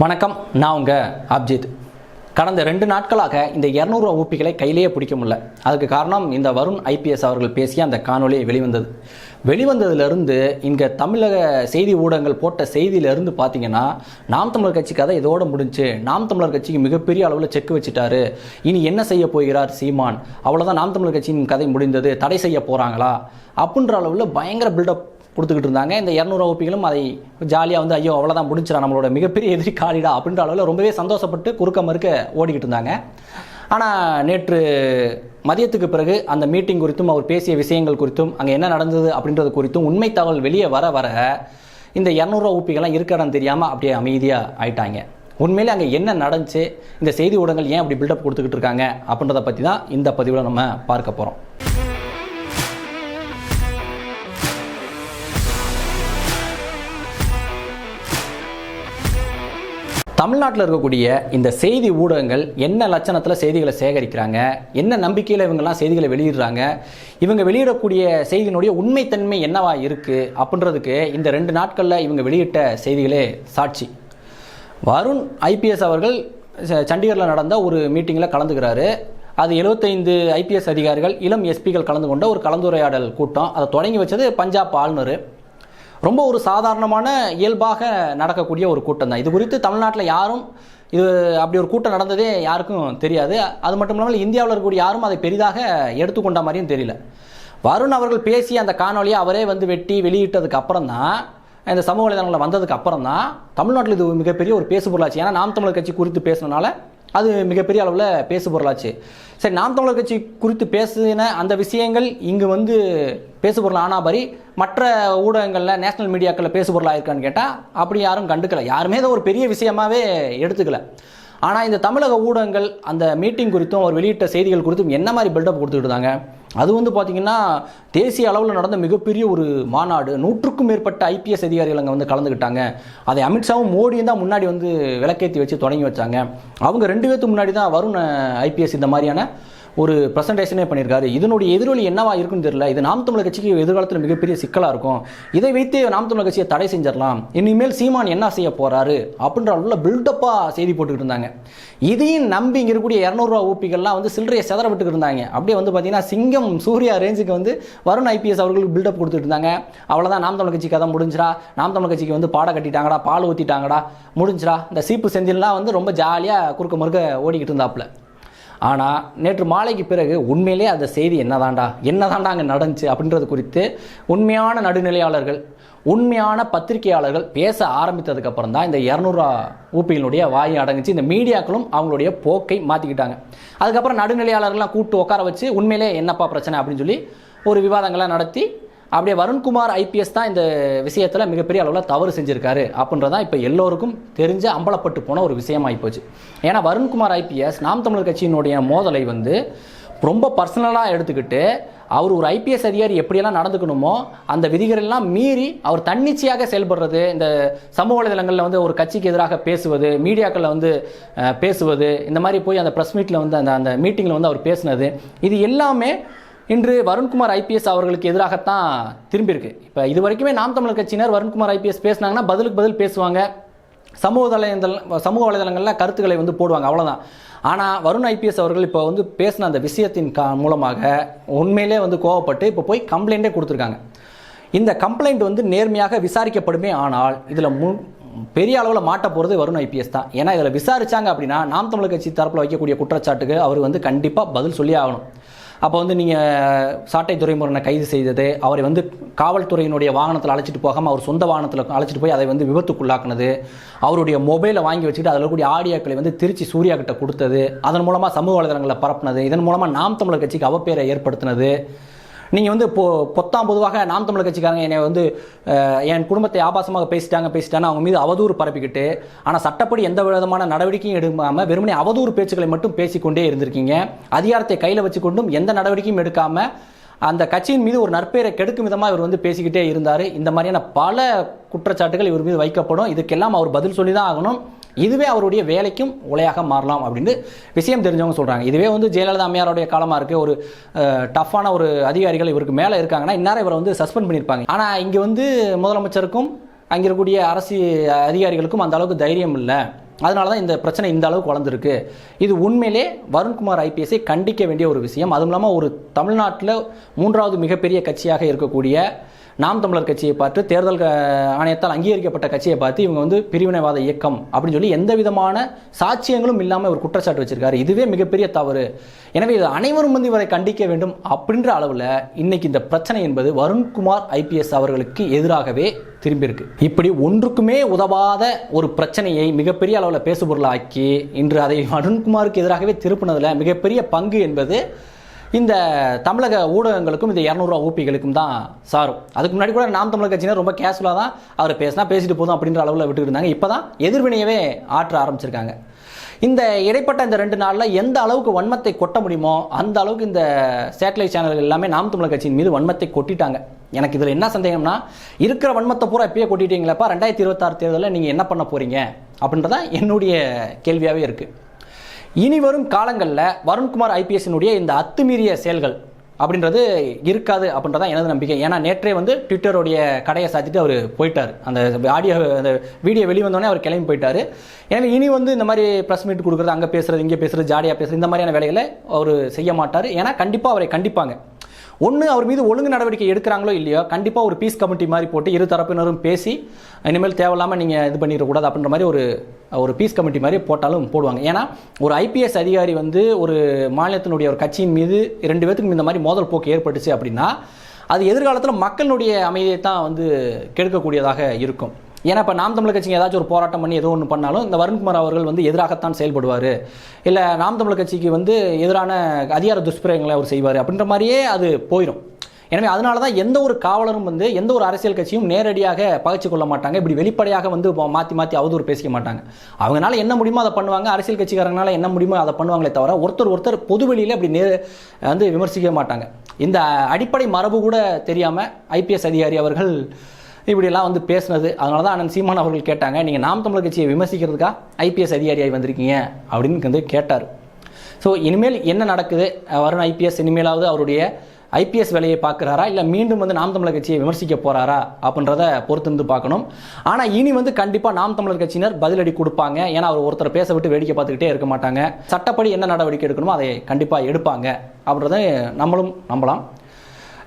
வணக்கம் நான் உங்கள் அப்ஜித். கடந்த ரெண்டு நாட்களாக இந்த இரநூறுவா ஊப்பிகளை கையிலேயே பிடிக்க முடியல. அதுக்கு காரணம் இந்த வருண் ஐபிஎஸ் அவர்கள் பேசிய அந்த காணொளி வெளிவந்தது. வெளிவந்ததுலேருந்து இங்கே தமிழக செய்தி ஊடகங்கள் போட்ட செய்தியிலேருந்து பார்த்தீங்கன்னா நாம் தமிழர் கட்சி கதை இதோடு முடிஞ்சு நாம் தமிழர் கட்சிக்கு மிகப்பெரிய அளவில் செக் வச்சுட்டாரு. இனி என்ன செய்ய போகிறார் சீமான்? அவ்வளோதான் நாம் தமிழர் கட்சியின் கதை முடிந்தது தடை செய்ய போகிறாங்களா அப்படின்ற அளவில் பயங்கர பில்டப் கொடுத்துக்கிட்டு இருந்தாங்க. இந்த இரநூறு வகுப்பிகளும் அதை ஜாலியாக வந்து ஐயோ அவ்வளோதான் முடிச்சிடா நம்மளோட மிகப்பெரிய எதிரி காலிடா அப்படின்ற அளவில் ரொம்பவே சந்தோஷப்பட்டு குறுக்க மறுக்க ஓடிக்கிட்டு இருந்தாங்க. ஆனால் நேற்று மதியத்துக்கு பிறகு அந்த மீட்டிங் குறித்தும் அவர் பேசிய விஷயங்கள் குறித்தும் அங்கே என்ன நடந்தது அப்படின்றது குறித்தும் உண்மை தகவல் வெளியே வர வர இந்த இரநூறுவா ஊப்பிகள்லாம் இருக்கனும் தெரியாமல் அப்படியே அமைதியாக ஆயிட்டாங்க. உண்மையிலே அங்கே என்ன நடந்துச்சு இந்த செய்தி ஊடகங்கள் ஏன் அப்படி பில்டப் கொடுத்துக்கிட்டு இருக்காங்க அப்படின்றத பற்றி தான் இந்த பதிவில் நம்ம பார்க்க போகிறோம் தமிழ்நாட்டில் இருக்கக்கூடிய இந்த செய்தி ஊடகங்கள் என்ன லட்சணத்தில் செய்திகளை சேகரிக்கிறாங்க? என்ன நம்பிக்கையில் இவங்கெல்லாம் செய்திகளை வெளியிடுறாங்க? இவங்க வெளியிடக்கூடிய செய்தியினுடைய உண்மைத்தன்மை என்னவா இருக்குது அப்படின்றதுக்கு இந்த ரெண்டு நாட்களில் இவங்க வெளியிட்ட செய்திகளே சாட்சி. வருண் ஐபிஎஸ் அவர்கள் ச- சண்டிகரில் நடந்த ஒரு மீட்டிங்கில் கலந்துக்கிறாரு. அது 75 ஐபிஎஸ் அதிகாரிகள் இளம் எஸ்பிகள் கலந்து கொண்ட ஒரு கலந்துரையாடல் கூட்டம். அதை தொடங்கி வச்சது பஞ்சாப் ஆளுநர். ரொம்ப ஒரு சாதாரணமான இயல்பாக நடக்கக்கூடிய ஒரு கூட்டம் தான். இது குறித்து தமிழ்நாட்டில் யாரும் இது அப்படி ஒரு கூட்டம் நடந்ததே யாருக்கும் தெரியாது. அது மட்டும் இல்லாமல் இந்தியாவில் இருக்கக்கூடிய யாரும் அதை பெரிதாக எடுத்துக்கொண்ட மாதிரியும் தெரியல. வருண் அவர்கள் பேசி அந்த காணொலியை அவரே வந்து வெட்டி வெளியிட்டதுக்கு அப்புறம் தான் இந்த சமூக வலைதளங்களில் வந்ததுக்கு அப்புறம் தான் தமிழ்நாட்டில் இது மிகப்பெரிய ஒரு பேசு பொருளாச்சு ஏன்னா நாம் தமிழர் கட்சி குறித்து பேசுனனால அது மிகப்பெரிய அளவில் பேசு பொருளாச்சு. சரி நாம் தமிழர் கட்சி குறித்து பேசின அந்த விஷயங்கள் இங்கு வந்து பேசு பொருள் ஆனாபரி மற்ற ஊடகங்களில் நேஷனல் மீடியாக்களில் பேசு பொருளாக இருக்கான்னு கேட்டால் அப்படி யாரும் கண்டுக்கல. யாருமே இதை ஒரு பெரிய விஷயமாவே எடுத்துக்கல. ஆனால் இந்த தமிழக ஊடகங்கள் அந்த மீட்டிங் குறித்தும் அவர் வெளியிட்ட செய்திகள் குறித்தும் என்ன மாதிரி பில்டப் கொடுத்துக்கிட்டு இருந்தாங்க அது வந்து பார்த்திங்கன்னா தேசிய அளவில் நடந்த மிகப்பெரிய ஒரு மாநாடு. நூற்றுக்கும் மேற்பட்ட ஐபிஎஸ் அதிகாரிகள் அங்கே வந்து கலந்துக்கிட்டாங்க அதை அமித்ஷாவும் மோடியும் தான் முன்னாடி வந்து விளக்கேற்றி வச்சு தொடங்கி வச்சாங்க. அவங்க ரெண்டு பேர்த்துக்கு முன்னாடி தான் வருண் ஐபிஎஸ் இந்த மாதிரியான ஒரு ப்ரெசன்டேஷனே பண்ணியிருக்காரு. இதனுடைய எதிரொலி என்னவா இருக்குன்னு தெரியல. இது நாம் தமிழர் கட்சிக்கு எதிர்காலத்தில் மிகப்பெரிய சிக்கலாக இருக்கும். இதை வைத்து நாம் தமிழர் கட்சியை தடை செஞ்சிடலாம். இனிமேல் சீமான் என்ன செய்ய போறாரு அப்படின்ற அளவில் பில்டப்பாக செய்தி போட்டுக்கிட்டு இருந்தாங்க. இதையும் நம்பி இங்கே இருக்கக்கூடிய இரநூறுவா ஊப்பிகள்லாம் வந்து சில்லறையை செதற விட்டுக்கிட்டு இருந்தாங்க. அப்படியே வந்து பார்த்தீங்கன்னா சிங்கம் சூர்யா ரேஞ்சுக்கு வந்து வருண் ஐபிஎஸ் அவர்களுக்கு பில்டப் கொடுத்துட்டு இருந்தாங்க. அவ்வளோதான் நாம் தமிழர் கட்சி கதை முடிஞ்சிரா நாம் தமிழர் கட்சிக்கு வந்து பாட கட்டிட்டாங்கடா பால் ஊற்றிட்டாங்கடா முடிஞ்சிரா இந்த சீப்பு செந்தில்லாம் வந்து ரொம்ப ஜாலியாக குறுக்க முறுக்க ஓடிக்கிட்டு இருந்தாப்புல. ஆனால் நேற்று மாலைக்கு பிறகு உண்மையிலே அந்த செய்தி என்னதாண்டா? என்னதாண்டா அங்கே நடந்துச்சு அப்படின்றது குறித்து உண்மையான நடுநிலையாளர்கள் உண்மையான பத்திரிகையாளர்கள் பேச ஆரம்பித்ததுக்கப்புறம் தான் இந்த இரநூறுவா ஊப்பிகளுடைய வாயை அடங்குச்சு. இந்த மீடியாக்களும் அவங்களுடைய போக்கை மாற்றிக்கிட்டாங்க அதுக்கப்புறம் நடுநிலையாளர்கள்லாம் கூப்பிட்டு உட்கார வச்சு உண்மையிலே என்னப்பா பிரச்சனை? அப்படின்னு சொல்லி ஒரு விவாதங்கள்லாம் நடத்தி அப்படியே வருண்குமார் ஐபிஎஸ் தான் இந்த விஷயத்தில் மிகப்பெரிய அளவில் தவறு செஞ்சிருக்காரு அப்படின்றதான் இப்போ எல்லோருக்கும் தெரிஞ்சு அம்பலப்பட்டு போன ஒரு விஷயமாகி போச்சு. ஏன்னா வருண்குமார் ஐபிஎஸ் நாம் தமிழர் கட்சியினுடைய மோதலை வந்து ரொம்ப பர்சனலாக எடுத்துக்கிட்டு அவர் ஒரு ஐபிஎஸ் அதிகாரி எப்படியெல்லாம் நடந்துக்கணுமோ அந்த விதிகளெல்லாம் மீறி அவர் தன்னிச்சையாக செயல்படுறது இந்த சமூக வலைதளங்களில் வந்து ஒரு கட்சிக்கு எதிராக பேசுவது மீடியாக்களில் வந்து பேசுவது இந்த மாதிரி போய் அந்த ப்ரெஸ் மீட்டில் வந்து அந்த அந்த மீட்டிங்கில் வந்து அவர் பேசினது இது எல்லாமே இன்று வருண்குமார் ஐபிஎஸ் அவர்களுக்கு எதிராகத்தான் திரும்பியிருக்கு. இப்போ இது வரைக்குமே நாம் தமிழர் கட்சியினர் வருண்குமார் ஐபிஎஸ் பேசினாங்கன்னா பதிலுக்கு பதில் பேசுவாங்க. சமூக வலைதள சமூக வலைதளங்களில் கருத்துக்களை வந்து போடுவாங்க அவ்வளோதான் ஆனால் வருண் ஐபிஎஸ் அவர்கள் இப்போ வந்து பேசின அந்த விஷயத்தின் கா மூலமாக உண்மையிலே வந்து கோவப்பட்டு இப்போ போய் கம்ப்ளைண்ட்டே கொடுத்துருக்காங்க. இந்த கம்ப்ளைண்ட் வந்து நேர்மையாக விசாரிக்கப்படுமே ஆனால் இதில் மு பெரிய அளவில் மாட்ட போகிறது வருண் ஐபிஎஸ் தான். ஏன்னா இதில் விசாரிச்சாங்க அப்படின்னா நாம் தமிழர் கட்சி தரப்பில் வைக்கக்கூடிய குற்றச்சாட்டுக்கு அவர் வந்து கண்டிப்பாக பதில் சொல்லி ஆகணும். அப்போ வந்து நீங்கள் சாட்டை துறைமுருகனை கைது செய்தது அவரை வந்து காவல்துறையினுடைய வாகனத்தில் அழைச்சிட்டு போகாமல் அவர் சொந்த வாகனத்தில் அழைச்சிட்டு போய் அதை வந்து விபத்துக்குள்ளாக்குனது. அவருடைய மொபைலை வாங்கி வச்சுக்கிட்டு அதில் கூடிய ஆடியோக்களை வந்து திருச்சி சூர்யா கிட்ட கொடுத்தது. அதன் மூலமாக சமூக வலைதளங்களில் பரப்புனது. இதன் மூலமாக நாம் தமிழர் கட்சிக்கு அவப்பேரை ஏற்படுத்தினது. நீங்கள் வந்து பொ பொத்தாம் பொதுவாக நாம் தமிழ் கட்சிக்காரங்க என்னை வந்து என் குடும்பத்தை ஆபாசமாக பேசிட்டாங்க பேசிட்டாங்க அவங்க மீது அவதூறு பரப்பிக்கிட்டு ஆனால் சட்டப்படி எந்த விதமான நடவடிக்கையும் எடுக்காமல் வெறுமனே அவதூறு பேச்சுக்களை மட்டும் பேசிக்கொண்டே இருந்திருக்கீங்க. அதிகாரத்தை கையில் வச்சுக்கொண்டும் எந்த நடவடிக்கையும் எடுக்காமல் அந்த கட்சியின் மீது ஒரு நற்பெயரை கெடுக்கும் விதமாக இவர் வந்து பேசிக்கிட்டே இருந்தார். இந்த மாதிரியான பல குற்றச்சாட்டுகள் இவர் மீது வைக்கப்படும். இதுக்கெல்லாம் அவர் பதில் சொல்லி தான் ஆகணும். இதுவே அவருடைய வேலைக்கும் உலையாக மாறலாம் அப்படின்னு விஷயம் தெரிஞ்சவங்க சொல்கிறாங்க இதுவே வந்து ஜெயலலிதா அம்மையாருடைய காலமாக இருக்குது ஒரு டஃப்பான ஒரு அதிகாரிகள் இவருக்கு மேலே இருக்காங்கன்னா இந்நேரம் இவரை வந்து சஸ்பெண்ட் பண்ணியிருப்பாங்க. ஆனால் இங்கே வந்து முதலமைச்சருக்கும் அங்கே இருக்கக்கூடிய அரசு அதிகாரிகளுக்கும் அந்த அளவுக்கு தைரியம் இல்லை. அதனால தான் இந்த பிரச்சனை இந்த அளவுக்கு வளர்ந்துருக்கு. இது உண்மையிலே வருண்குமார் ஐபிஎஸ்ஐ கண்டிக்க வேண்டிய ஒரு விஷயம். அதுவும் இல்லாமல் ஒரு தமிழ்நாட்டில் மூன்றாவது மிகப்பெரிய கட்சியாக இருக்கக்கூடிய நாம் தமிழர் கட்சியை பார்த்து தேர்தல் க- ஆணையத்தால் அங்கீகரிக்கப்பட்ட கட்சியை பார்த்து இவங்க வந்து பிரிவினைவாத இயக்கம் அப்படின்னு சொல்லி எந்த விதமான சாட்சியங்களும் இல்லாமல் ஒரு குற்றச்சாட்டு வச்சிருக்காரு. இதுவே மிகப்பெரிய தவறு. எனவே இது அனைவரும் வந்து இவரை கண்டிக்க வேண்டும் அப்படின்ற அளவில் இன்னைக்கு இந்த பிரச்சனை என்பது வருண்குமார் ஐபிஎஸ் அவர்களுக்கு எதிராகவே திரும்பியிருக்கு. இப்படி ஒன்றுக்குமே உதவாத ஒரு பிரச்சனையை மிகப்பெரிய அளவில் பேசுபொருளாக்கி இன்று அதை அருண்குமாருக்கு எதிராகவே திருப்பினதில் மிகப்பெரிய பங்கு என்பது இந்த தமிழக ஊடகங்களுக்கும் இந்த இரநூறுவா ஊப்பிகளுக்கும் தான் சாரும். அதுக்கு முன்னாடி கூட நாம் தமிழக கட்சியினர் ரொம்ப கேஷுவலாக தான் அவர் பேசினா பேசிட்டு போதும் அப்படின்ற அளவில் விட்டுட்டு இருந்தாங்க இப்போ தான் எதிர்வினையவே ஆற்ற ஆரம்பிச்சிருக்காங்க. இந்த இடைப்பட்ட இந்த ரெண்டு நாளில் எந்த அளவுக்கு வன்மத்தை கொட்ட முடியுமோ அந்த அளவுக்கு இந்த சேட்டலைட் சேனல்கள் எல்லாமே நாம் தமிழக கட்சியின் மீது வன்மத்தை கொட்டிட்டாங்க. எனக்கு இதில் என்ன சந்தேகம்னா இருக்கிற வன்மத்தை பூரா இப்பயே கொட்டிட்டீங்களப்பா ரெண்டாயிரத்தி இருபத்தாறு தேர்தலில் நீங்கள் என்ன பண்ண போகிறீங்க அப்படின்றத என்னுடைய கேள்வியாகவே இருக்குது இனி வரும் காலங்களில் வருண்குமார் ஐபிஎஸ்னுடைய இந்த அத்துமீறிய செயல்கள் அப்படின்றது இருக்காது அப்படின்றதான் எனது நம்பிக்கை. ஏன்னா நேற்றே வந்து ட்விட்டருடைய கடையை சாத்திட்டு அவர் போயிட்டார். அந்த ஆடியோ அந்த வீடியோ வெளிவந்தோடனே அவர் கிளம்பி போயிட்டார். எனவே இனி வந்து இந்த மாதிரி ப்ரெஸ் மீட் கொடுக்குறது அங்கே பேசுகிறது இங்கே பேசுகிறது ஜாலியாக பேசுறது இந்த மாதிரியான வேலைகளை அவர் செய்ய மாட்டார். ஏன்னா கண்டிப்பாக அவரை கண்டிப்பாங்க. ஒன்று அவர் மீது ஒழுங்கு நடவடிக்கை எடுக்கிறாங்களோ இல்லையோ கண்டிப்பாக ஒரு பீஸ் கமிட்டி மாதிரி போட்டு இரு தரப்பினரும் பேசி இனிமேல் தேவையில்லாமல் நீங்கள் இது பண்ணிடக்கூடாது அப்படின்ற மாதிரி ஒரு ஒரு பீஸ் கமிட்டி மாதிரி போட்டாலும் போடுவாங்க. ஏன்னா ஒரு ஐபிஎஸ் அதிகாரி வந்து ஒரு மாநிலத்தினுடைய ஒரு கட்சியின் மீது ரெண்டு பேத்துக்கும் இந்த மாதிரி மோதல் போக்கு ஏற்பட்டுச்சு அப்படின்னா அது எதிர்காலத்தில் மக்களுடைய அமைதியை தான் வந்து கெடுக்கக்கூடியதாக இருக்கும். ஏன்னா இப்போ நாம் தமிழர் கட்சிக்கு ஏதாச்சும் ஒரு போராட்டம் பண்ணி ஏதோ ஒன்று பண்ணாலும் இந்த வருண்குமார் அவர்கள் வந்து எதிராகத்தான் செயல்படுவார். இல்லை நாம் தமிழர் கட்சிக்கு வந்து எதிரான அதிகார துஷ்பிரயங்களை அவர் செய்வார் அப்படின்ற மாதிரியே அது போயிடும் எனவே அதனால தான் எந்த ஒரு காவலரும் வந்து எந்த ஒரு அரசியல் கட்சியும் நேரடியாக பகச்சு கொள்ள மாட்டாங்க. இப்படி வெளிப்படையாக வந்து மாற்றி மாற்றி அவதூறு பேசிக்க மாட்டாங்க. அவங்களால என்ன முடியுமோ அதை பண்ணுவாங்க. அரசியல் கட்சிக்காரங்களால என்ன முடியுமோ அதை பண்ணுவாங்களே தவிர ஒருத்தர் ஒருத்தர் பொது வெளியில் அப்படி நே வந்து விமர்சிக்க மாட்டாங்க. இந்த அடிப்படை மரபு கூட தெரியாமல் ஐபிஎஸ் அதிகாரி அவர்கள் இப்படியெல்லாம் வந்து பேசுனது. அதனால தான் அண்ணன் சீமான் அவர்கள் கேட்டாங்க நீங்கள் நாம் தமிழர் கட்சியை விமர்சிக்கிறதுக்கா? ஐபிஎஸ் அதிகாரியாகி வந்திருக்கீங்க அப்படின்னு வந்து கேட்டார். ஸோ இனிமேல் என்ன நடக்குது? வருண் ஐபிஎஸ் இனிமேலாவது அவருடைய ஐபிஎஸ் வேலையை பார்க்குறாரா? இல்லை மீண்டும் வந்து நாம் தமிழர் கட்சியை விமர்சிக்க போகிறாரா அப்படின்றத பொறுத்திருந்து பார்க்கணும். ஆனால் இனி வந்து கண்டிப்பாக நாம் தமிழர் கட்சியினர் பதிலடி கொடுப்பாங்க. ஏன்னா அவர் ஒருத்தர் பேச விட்டு வேடிக்கை பார்த்துக்கிட்டே இருக்க மாட்டாங்க. சட்டப்படி என்ன நடவடிக்கை எடுக்கணுமோ அதை கண்டிப்பாக எடுப்பாங்க. அப்படின்றத நம்மளும் நம்பலாம்.